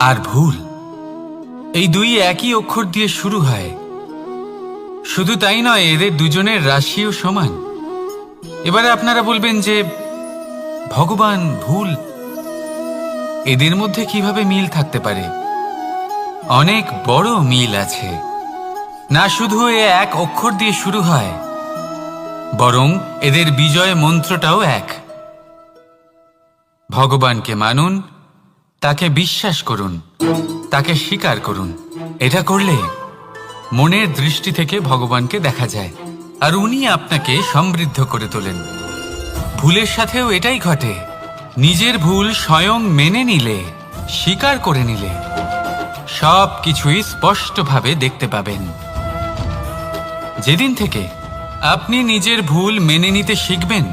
আর ভুল। এই দুই একই অক্ষর দিয়ে শুরু হয়। শুধু তাই নয়, এদের দুজনের রাশিও সমান। এবারে আপনারা বলবেন যে, ভগবান, ভুল, এদের মধ্যে কীভাবে মিল থাকতে পারে? অনেক বড় মিল আছে। না, শুধু এ এক অক্ষর দিয়ে শুরু হয়। বরং এদের বিজয় মন্ত্রটাও এক। ভগবানকে মানুন, তাকে বিশ্বাস করুন, তাকে স্বীকার করুন। এটা করলে মনের দৃষ্টি থেকে ভগবানকে দেখা যায়, আর উনি আপনাকে সমৃদ্ধ করে তোলেন। ভুলের সাথেও এটাই ঘটে, নিজের ভুল স্বয়ং মেনে নিলে, স্বীকার করে নিলে সব কিছুই স্পষ্টভাবে দেখতে পাবেন। যেদিন থেকে আপনি নিজের ভুল মেনে নিতে শিখবেন।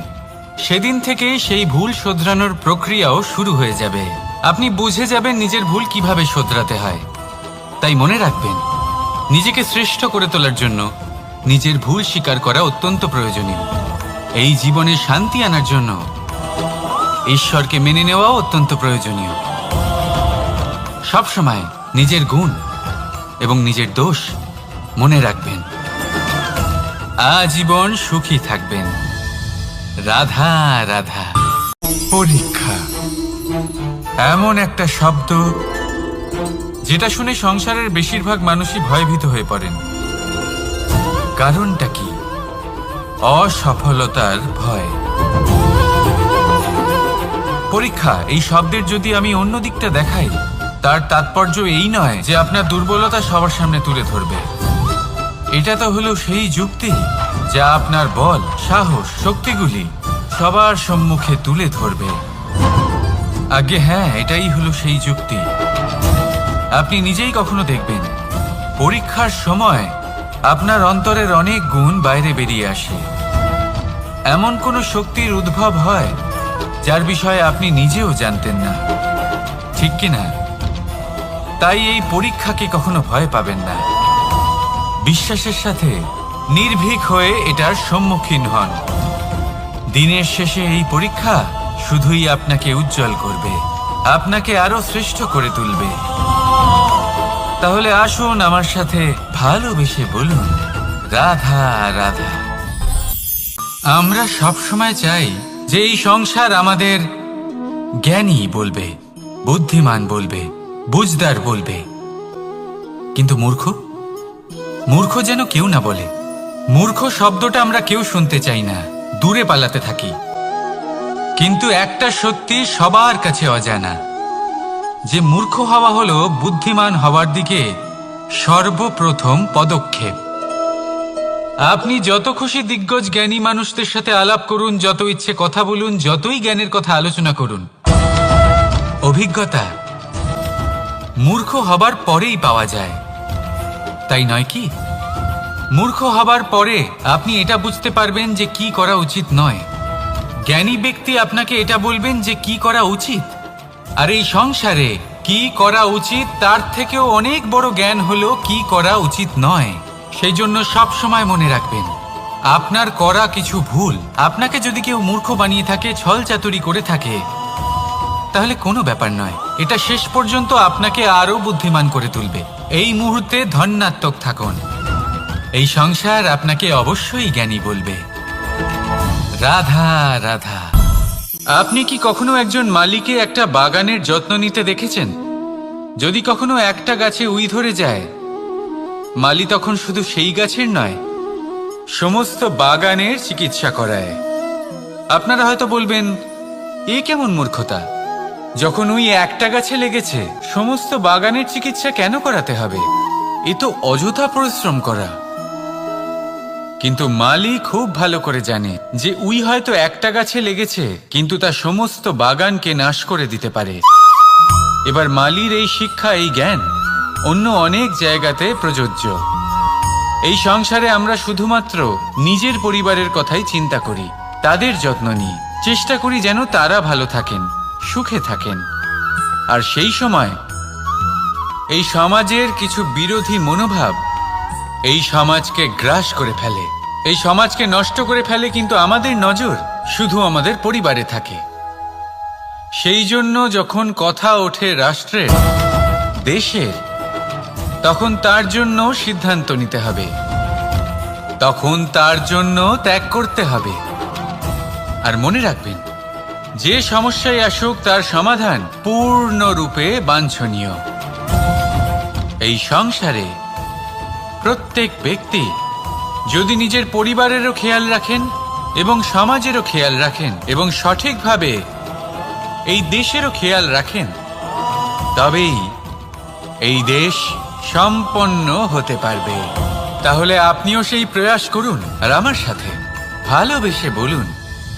সেদিন থেকে সেই ভুল শোধরানোর প্রক্রিয়াও শুরু হয়ে যাবে। আপনি বুঝে যাবেন নিজের ভুল কীভাবে শোধরাতে হয়। তাই মনে রাখবেন, নিজেকে শ্রেষ্ঠ করে তোলার জন্য নিজের ভুল স্বীকার করা অত্যন্ত প্রয়োজনীয়। এই জীবনে শান্তি আনার জন্য ঈশ্বরকে মেনে নেওয়াও অত্যন্ত প্রয়োজনীয়। সবসময় নিজের গুণ এবং নিজের দোষ মনে রাখবেন। আজীবন সুখী থাকবেন। রাধা রাধা। পরীক্ষা। এমন একটা শব্দ যেটা শুনে সংসারের বেশিরভাগ মানুষই ভয়ভীত হয়ে পড়েন। কারণটা কি? অসফলতার ভয়। পরীক্ষা এই শব্দের যদি আমি অন্য দিকটা দেখাই তার তাৎপর্য এই নয় যে আপনার দুর্বলতা সবার সামনে তুলে ধরবে। এটা তো হলো সেই যুক্তি যা আপনার বল, সাহস, শক্তিগুলি সবার সম্মুখে তুলে ধরবে। আগে হ্যাঁ এটাই হলো সেই যুক্তি। আপনি নিজেই কখনো দেখবেন, পরীক্ষার সময় আপনার অন্তরের অনেক গুণ বাইরে বেরিয়ে আসে। এমন কোনো শক্তির উদ্ভব হয় যার বিষয়ে আপনি নিজেও জানতেন না। ঠিক কি না তাই এই পরীক্ষাকে কখনো ভয় পাবেন না। বিশ্বাসের সাথে নির্ভীক হয়ে এটার সম্মুখীন হন। দিনের শেষে এই পরীক্ষা শুধুই আপনাকে উজ্জ্বল করবে, আপনাকে আরও শ্রেষ্ঠ করে তুলবে। তাহলে আসুন আমার সাথে ভালোবেসে বলুন, রাধা রাধা। আমরা সব সময় চাই যে এই সংসার আমাদের জ্ঞানী বলবে, বুদ্ধিমান বলবে, বুঝদার বলবে। কিন্তু মূর্খ মূর্খ যেন কেউ না বলে। মূর্খ শব্দটা আমরা কেউ শুনতে চাই না। দূরে পালাতে থাকি। কিন্তু একটা সত্যি সবার কাছে অজানা। যে মূর্খ হওয়া হলো বুদ্ধিমান হওয়ার দিকে সর্বপ্রথম পদক্ষেপ। আপনি যত খুশি দিগ্গজ জ্ঞানী মানুষদের সাথে আলাপ করুন, যত ইচ্ছে কথা বলুন, যতই জ্ঞানের কথা আলোচনা করুন। অভিজ্ঞতা। মূর্খ হবার পরেই পাওয়া যায়। তাই নয় কি? মূর্খ হবার পরে আপনি এটা বুঝতে পারবেন যে কি করা উচিত নয়। জ্ঞানী ব্যক্তি আপনাকে এটা বলবেন যে কি করা উচিত। আর এই সংসারে কি করা উচিত, তার থেকেও অনেক বড় জ্ঞান হলো কি করা উচিত নয়। সেই জন্য সব সময় মনে রাখবেন, আপনার করা কিছু ভুল, আপনাকে যদি কেউ মূর্খ বানিয়ে থাকে, ছল চাতুরি করে থাকে, তাহলে কোনো ব্যাপার নয়। এটা শেষ পর্যন্ত আপনাকে আরও বুদ্ধিমান করে তুলবে। এই মুহূর্তে ধন্যাত্মক থাকুন। এই সংসার আপনাকে অবশ্যই জ্ঞানী বলবে। রাধা রাধা। আপনি কি কখনো একজন মালিকে একটা বাগানের যত্ন নিতে দেখেছেন? যদি কখনো একটা গাছে উই ধরে যায়, মালি তখন শুধু সেই গাছের নয়, সমস্ত বাগানের চিকিৎসা করায়। আপনারা হয়তো বলবেন, এ কেমন মূর্খতা? যখন উই একটা গাছে লেগেছে সমস্ত বাগানের চিকিৎসা কেন করাতে হবে? এ তো অযথা পরিশ্রম করা। কিন্তু মালি খুব ভালো করে জানে যে উই হয়তো একটা গাছে লেগেছে, কিন্তু তা সমস্ত বাগানকে নাশ করে দিতে পারে। এবার মালির এই শিক্ষা এই জ্ঞান, অন্য অনেক জায়গাতে প্রযোজ্য। এই সংসারে আমরা শুধুমাত্র নিজের পরিবারের কথাই চিন্তা করি, তাদের যত্ন নিই। চেষ্টা করি যেন তারা ভালো থাকেন, সুখে থাকেন। আর সেই সময় এই সমাজের কিছু বিরোধী মনোভাব এই সমাজকে গ্রাস করে ফেলে। এই সমাজকে নষ্ট করে ফেলে কিন্তু আমাদের নজর শুধু আমাদের পরিবারে থাকে। সেই জন্য যখন কথা ওঠে রাষ্ট্রের দেশের, তখন তার জন্য সিদ্ধান্ত নিতে হবে। তখন তার জন্য ত্যাগ করতে হবে। আর মনে রাখবেন যে সমস্যায় আসুক, তার সমাধান পূর্ণরূপে বাঞ্ছনীয়। এই সংসারে প্রত্যেক ব্যক্তি যদি নিজের পরিবারেরও খেয়াল রাখেন এবং সমাজেরও খেয়াল রাখেন এবং সঠিকভাবে এই দেশেরও খেয়াল রাখেন, তবেই এই দেশ সম্পন্ন হতে পারবে। তাহলে আপনিও সেই প্রয়াস করুন আর আমার সাথে ভালোবেসে বলুন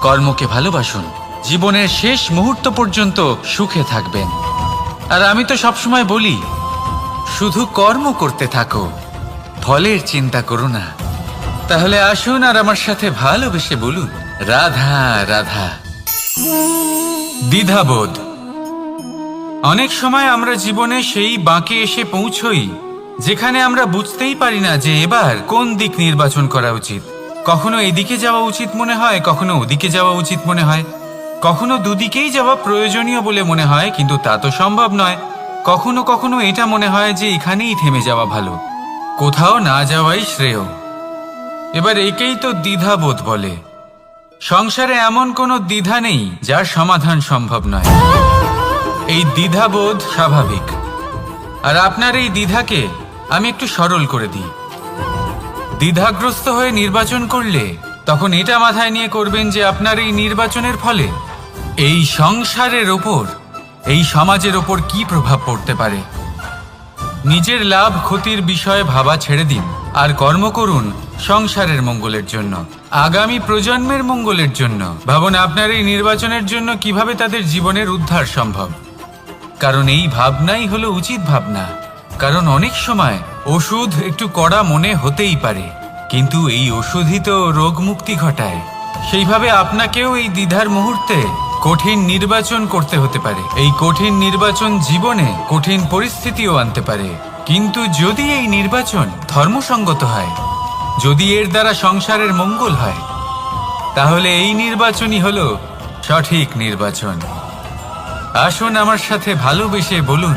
কর্মকে ভালোবাসুন। জীবনের শেষ মুহূর্ত পর্যন্ত সুখে থাকবেন। আর আমি তো সবসময় বলি, শুধু কর্ম করতে থাকো, ফলের চিন্তা করো না। তাহলে আসুন আর আমার সাথে ভালোবেসে বলুন, রাধা রাধা। দ্বিধাবোধ। অনেক সময় আমরা জীবনে সেই বাঁকে এসে পৌঁছই, যেখানে আমরা বুঝতেই পারি না যে এবার কোন দিক নির্বাচন করা উচিত। কখনো এদিকে যাওয়া উচিত মনে হয়, কখনো ওদিকে যাওয়া উচিত মনে হয়। কখনো দুদিকেই যাওয়া প্রয়োজনীয় বলে মনে হয়, কিন্তু তা তো সম্ভব নয়। কখনো কখনো এটা মনে হয় যে এখানেই থেমে যাওয়া ভালো। কোথাও না যাওয়াই শ্রেয়। এবার একেই তো দ্বিধাবোধ বলে। সংসারে এমন কোনো দ্বিধা নেই, যার সমাধান সম্ভব নয়। এই দ্বিধাবোধ স্বাভাবিক। আর আপনার এই দ্বিধাকে আমি একটু সরল করে দিই। দ্বিধাগ্রস্ত হয়ে নির্বাচন করলে তখন এটা মাথায় নিয়ে করবেন যে আপনার এই নির্বাচনের ফলে এই সংসারের ওপর, এই সমাজের ওপর কি প্রভাব পড়তে পারে? নিজের লাভ ক্ষতির বিষয়ে ভাবা ছেড়ে দিন আর কর্ম করুন সংসারের মঙ্গলের জন্য, আগামী প্রজন্মের মঙ্গলের জন্য। ভাবুন, আপনার এই নির্বাচনের জন্য কীভাবে তাদের জীবনের উদ্ধার সম্ভব? কারণ এই ভাবনাই হলো উচিত ভাবনা। কারণ অনেক সময় ওষুধ একটু কড়া মনে হতেই পারে, কিন্তু এই ওষুধই তো রোগ মুক্তি ঘটায়। সেইভাবে আপনাকেও এই দ্বিধার মুহূর্তে কঠিন নির্বাচন করতে হতে পারে। এই কঠিন নির্বাচন জীবনে কঠিন পরিস্থিতিও আনতে পারে। কিন্তু যদি এই নির্বাচন ধর্মসঙ্গত হয়, যদি এর দ্বারা সংসারের মঙ্গল হয়, তাহলে এই নির্বাচনই হলো সঠিক নির্বাচন। আসুন আমার সাথে ভালোবেসে বলুন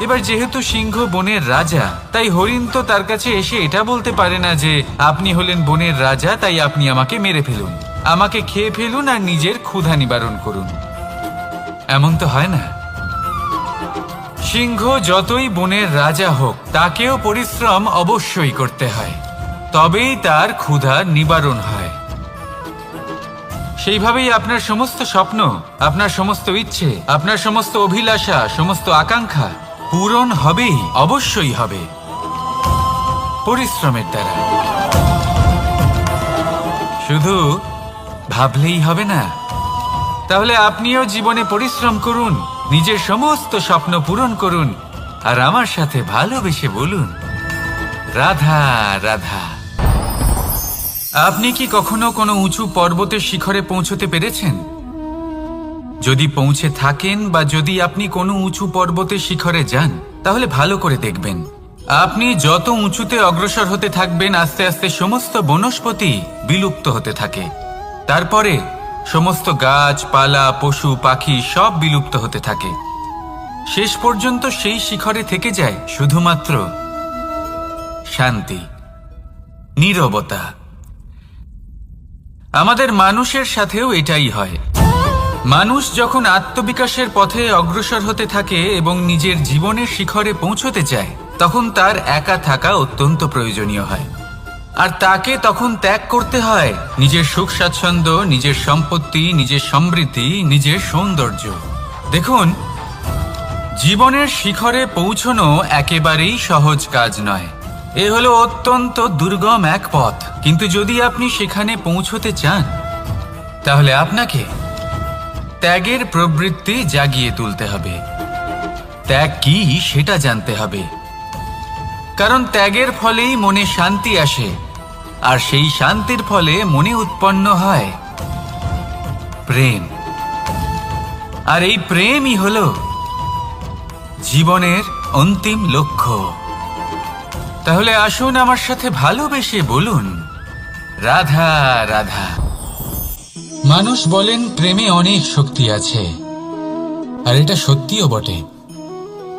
এবার যেহেতু সিংহ বনের রাজা, তাই হরিণ তো তার কাছে এসে এটা বলতে পারে না যে, আপনি হলেন বনের রাজা, তাই আপনি আমাকে মেরে ফেলুন। আমাকে খেয়ে ফেলুন আর নিজের ক্ষুধা নিবারণ করুন। এমন তো হয় না। সিংহ যতই বনের রাজা হোক, তাকেও পরিশ্রম অবশ্যই করতে হয়। তবেই তার ক্ষুধা নিবারণ হয়। সেইভাবেই আপনার সমস্ত স্বপ্ন, আপনার সমস্ত ইচ্ছে, আপনার সমস্ত অভিলাষা, সমস্ত আকাঙ্ক্ষা পূরণ হবেই, অবশ্যই হবে। পরিশ্রমের দ্বারা। শুধু ভাবলেই হবে না। তাহলে আপনিও জীবনে পরিশ্রম করুন, নিজের সমস্ত স্বপ্ন পূরণ করুন, আর আমার সাথে ভালোবেসে বলুন, রাধা রাধা। আপনি কি কখনো কোনো উঁচু পর্বতের শিখরে পৌঁছতে পেরেছেন? যদি পৌঁছে থাকেন বা যদি আপনি কোনো উঁচু পর্বতের শিখরে যান, তাহলে ভালো করে দেখবেন। আপনি যত উঁচুতে অগ্রসর হতে থাকবেন, আস্তে আস্তে সমস্ত বনস্পতি বিলুপ্ত হতে থাকে। তারপরে সমস্ত গাছপালা পশু, পাখি সব বিলুপ্ত হতে থাকে। শেষ পর্যন্ত সেই শিখরে থেকে যায় শুধুমাত্র শান্তি, নীরবতা। আমাদের মানুষের সাথেও এটাই হয়। মানুষ যখন আত্মবিকাশের পথে অগ্রসর হতে থাকে এবং নিজের জীবনের শিখরে পৌঁছতে চায়, তখন তার একা থাকা অত্যন্ত প্রয়োজনীয় হয়। আর তাকে তখন ত্যাগ করতে হয় নিজের সুখ স্বাচ্ছন্দ্য, নিজের সম্পত্তি, নিজের সমৃদ্ধি, নিজের সৌন্দর্য। দেখুন, জীবনের শিখরে পৌঁছনো একেবারেই সহজ কাজ নয়। এ হলো অত্যন্ত দুর্গম এক পথ। কিন্তু যদি আপনি সেখানে পৌঁছতে চান, তাহলে আপনাকে ত্যাগের প্রবৃত্তি জাগিয়ে তুলতে হবে। ত্যাগ কি, সেটা জানতে হবে। কারণ ত্যাগের ফলেই মনে শান্তি আসে, আর সেই শান্তির ফলে মনে উৎপন্ন হয় প্রেম। আর এই প্রেমই হলো জীবনের অন্তিম লক্ষ্য। তাহলে আসুন আমার সাথে ভালোবেসে বলুন, রাধা রাধা। মানুষ বলেন, প্রেমে অনেক শক্তি আছে। আর এটা সত্যিও বটে।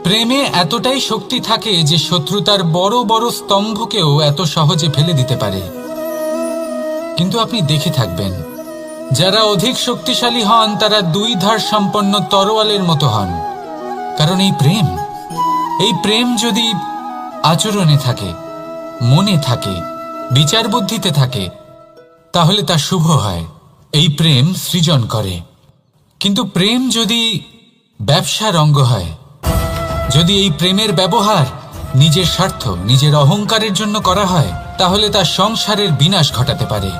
প্রেমে এতটাই শক্তি থাকে যে শত্রুতার বড় বড় স্তম্ভকেও এত সহজে ফেলে দিতে পারে। কিন্তু আপনি দেখে থাকবেন, যারা অধিক শক্তিশালী হন, তারা দুই ধার সম্পন্ন তরোয়ালের মতো হন। কারণ এই প্রেম এই প্রেম যদি আচরণে থাকে, মনে থাকে বিচার বুদ্ধিতে থাকে, তাহলে তা শুভ হয়। এই প্রেম সৃজন করে। কিন্তু প্রেম যদি ব্যবসার অঙ্গ হয়, যদি এই প্রেমের ব্যবহার নিজের স্বার্থ, নিজের অহংকারের জন্য করা হয়, তাহলে তা সংসারের বিনাশ ঘটাতে পারে।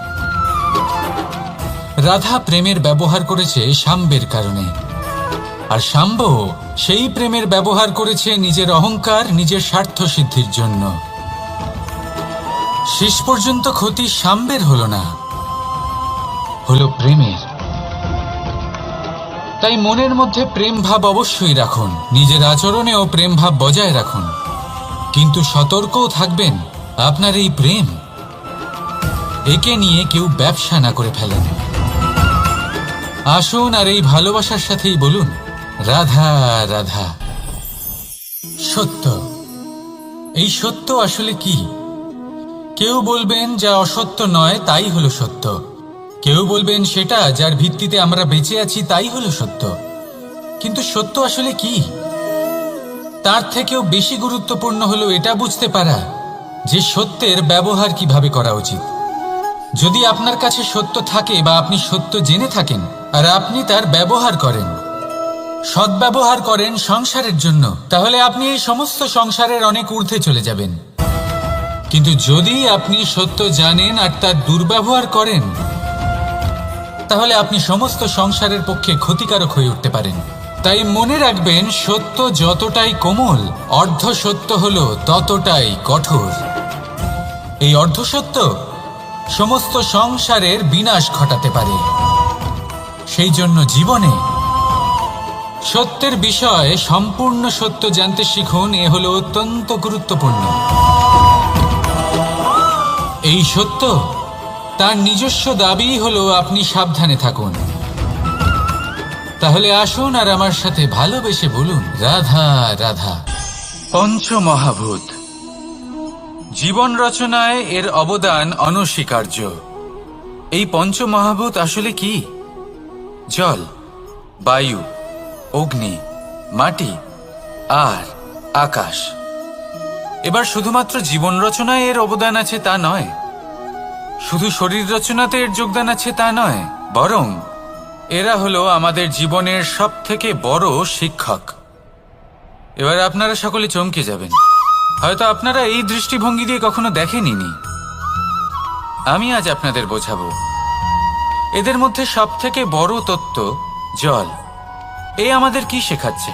রাধা প্রেমের ব্যবহার করেছে সাম্বের কারণে। আর শাম্ব সেই প্রেমের ব্যবহার করেছে নিজের অহংকার, নিজের স্বার্থ সিদ্ধির জন্য। শেষ পর্যন্ত ক্ষতি শাম্বের হলো না। হলো প্রেমের। তাই মনের মধ্যে প্রেম ভাব অবশ্যই রাখুন, নিজের আচরণেও প্রেম ভাব বজায় রাখুন। কিন্তু সতর্কও থাকবেন আপনার এই প্রেম। একে নিয়ে কেউ ব্যবসা না করে ফেলেন। আসুন আর এই ভালোবাসার সাথেই বলুন, রাধা রাধা। সত্য। এই সত্য আসলে কি? কেউ বলবেন যা অসত্য নয়, তাই হলো সত্য। কেউ বলবেন সেটা যার ভিত্তিতে আমরা বেঁচে আছি তাই হলো সত্য। কিন্তু সত্য আসলে কি? তার থেকেও বেশি গুরুত্বপূর্ণ হলো এটা বুঝতে পারা যে সত্যের ব্যবহার কীভাবে করা উচিত। যদি আপনার কাছে সত্য থাকে বা আপনি সত্য জেনে থাকেন, আর আপনি তার ব্যবহার করেন, সদ্ব্যবহার করেন সংসারের জন্য, তাহলে আপনি এই সমস্ত সংসারের অনেক ঊর্ধ্বে চলে যাবেন। কিন্তু যদি আপনি সত্য জানেন আর তার দুর্ব্যবহার করেন তাহলে আপনি সমস্ত সংসারের পক্ষে ক্ষতিকারক হয়ে উঠতে পারেন। তাই মনে রাখবেন, সত্য যতটাই কোমল, অর্ধ সত্য হল ততটাই কঠোর। এই অর্ধসত্য সমস্ত সংসারের বিনাশ ঘটাতে পারে। সেই জন্য জীবনে সত্যের বিষয়ে সম্পূর্ণ সত্য জানতে শিখুন, এ হলো অত্যন্ত গুরুত্বপূর্ণ। এই সত্য তার নিজস্ব দাবি হলো আপনি সাবধানে থাকুন। তাহলে আসুন আর আমার সাথে ভালোবেসে বলুন, রাধা রাধা। পঞ্চমহাভূত। জীবন রচনায় এর অবদান অনস্বীকার্য। এই পঞ্চমহাভূত আসলে কি? জল, বায়ু, অগ্নি, মাটি, আর আকাশ। এবার শুধুমাত্র জীবন রচনায় এর অবদান আছে তা নয় শুধু শরীর রচনাতে এর যোগদান আছে তা নয়, বরং এরা হলো আমাদের জীবনের সব থেকে বড় শিক্ষক। এবার আপনারা সকলে চমকে যাবেন। হয়তো আপনারা এই দৃষ্টিভঙ্গি দিয়ে কখনো দেখেনি আমি আজ আপনাদের বোঝাবো। এদের মধ্যে সব থেকে বড় তত্ত্ব জল। এ আমাদের কি শেখাচ্ছে?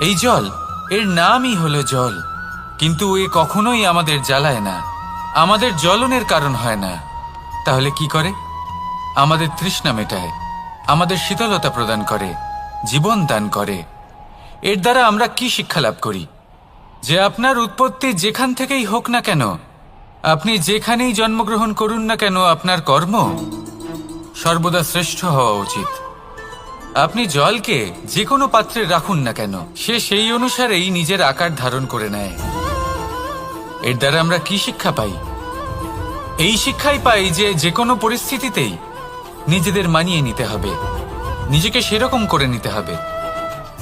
এই জল, এর নামই হলো জল, কিন্তু এ কখনোই আমাদের জ্বালায় না। আমাদের জ্বলনের কারণ হয় না। তাহলে কি করে? আমাদের তৃষ্ণা মেটায়, আমাদের শীতলতা প্রদান করে, জীবন দান করে। এর দ্বারা আমরা কি শিক্ষা লাভ করি? যে আপনার উৎপত্তি যেখান থেকেই হোক না কেন, আপনি যেখানেই জন্মগ্রহণ করুন না কেন, আপনার কর্ম সর্বদা শ্রেষ্ঠ হওয়া উচিত। আপনি জলকে যে কোনো পাত্রে রাখুন না কেন, সে সেই অনুসারেই নিজের আকার ধারণ করে নেয়। এর দ্বারা আমরা কি শিক্ষা পাই? এই শিক্ষাই পাই যে যে কোনো পরিস্থিতিতেই নিজেদের মানিয়ে নিতে হবে। নিজেকে সেরকম করে নিতে হবে।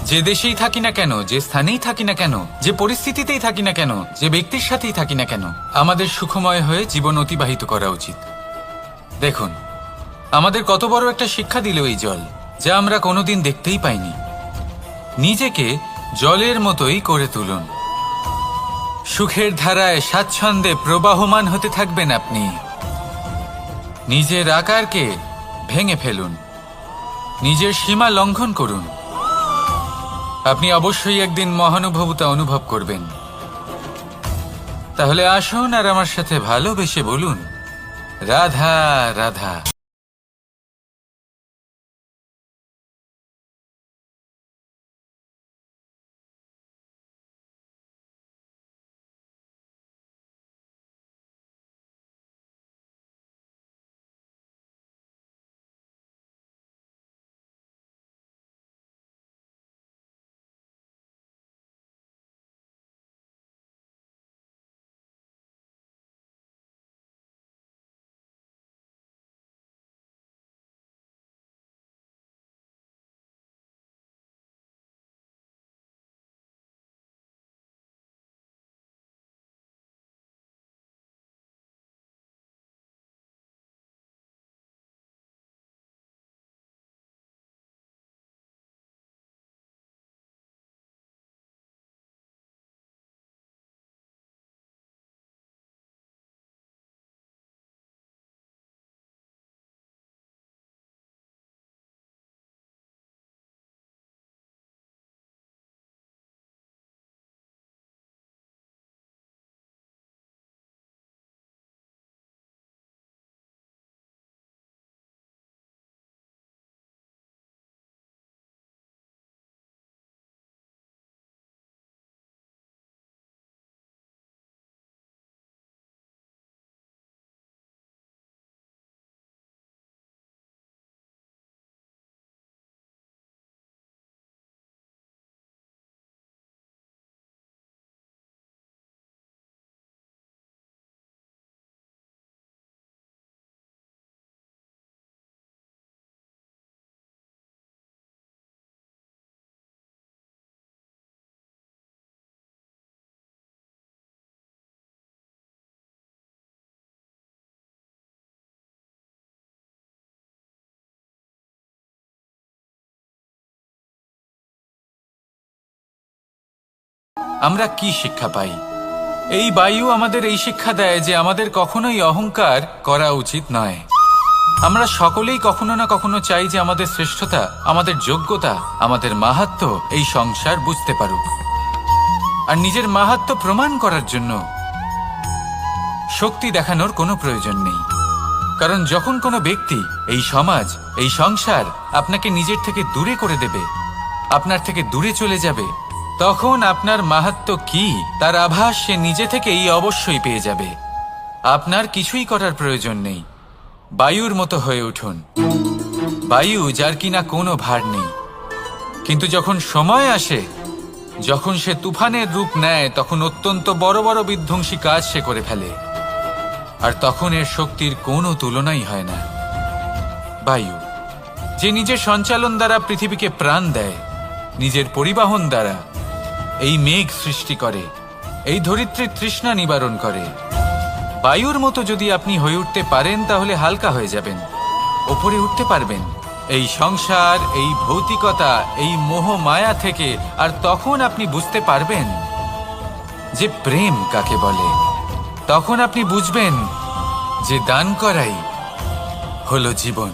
যে দেশেই থাকি না কেন, যে স্থানেই থাকি না কেন, যে পরিস্থিতিতেই থাকি না কেন, যে ব্যক্তির সাথেই থাকি না কেন, আমাদের সুখময় হয়ে জীবন অতিবাহিত করা উচিত। দেখুন, আমাদের কত বড় একটা শিক্ষা দিল এই জল, যা আমরা কোনোদিন দেখতেই পাইনি। নিজেকে জলের মতোই করে তুলুন। সুখের ধারায় স্বাচ্ছন্দ্যে প্রবাহমান হতে থাকবেন আপনি। নিজের আকারকে ভেঙে ফেলুন। নিজের সীমা লঙ্ঘন করুন। আপনি অবশ্যই একদিন মহানুভবতা অনুভব করবেন। তাহলে আসুন আর আমার সাথে ভালোবেসে বলুন, রাধা রাধা। আমরা কি শিক্ষা পাই? এই বায়ু আমাদের এই শিক্ষা দেয় যে আমাদের কখনোই অহংকার করা উচিত নয়। আমরা সকলেই কখনো না কখনো চাই যে আমাদের শ্রেষ্ঠতা, আমাদের যোগ্যতা, আমাদের মাহাত্ম এই সংসার বুঝতে পারুক। আর নিজের মাহাত্ম প্রমাণ করার জন্য শক্তি দেখানোর কোনো প্রয়োজন নেই। কারণ যখন কোনো ব্যক্তি, এই সমাজ, এই সংসার আপনাকে নিজের থেকে দূরে করে দেবে, আপনার থেকে দূরে চলে যাবে তখন আপনার মাহাত্ম কি, তার আভাস সে নিজে থেকেই অবশ্যই পেয়ে যাবে। আপনার কিছুই করার প্রয়োজন নেই। বায়ুর মতো হয়ে উঠুন। বায়ু যার কিনা কোনো ভার নেই। কিন্তু যখন সময় আসে, যখন সে তুফানের রূপ নেয়, তখন অত্যন্ত বড় বড় বিধ্বংসী কাজ সে করে ফেলে। আর তখন এর শক্তির কোনো তুলনাই হয় না। বায়ু, যে নিজের সঞ্চালন দ্বারা পৃথিবীকে প্রাণ দেয়, নিজের পরিবহন দ্বারা এই মেঘ সৃষ্টি করে, এই ধরিত্রীর তৃষ্ণা নিবারণ করে। বায়ুর মতো যদি আপনি হয়ে উঠতে পারেন, তাহলে হালকা হয়ে যাবেন, ওপরে উঠতে পারবেন। এই সংসার, এই ভৌতিকতা, এই মোহ মায়া থেকে আর তখন আপনি বুঝতে পারবেন যে প্রেম কাকে বলে। তখন আপনি বুঝবেন যে দান করাই হলো জীবন।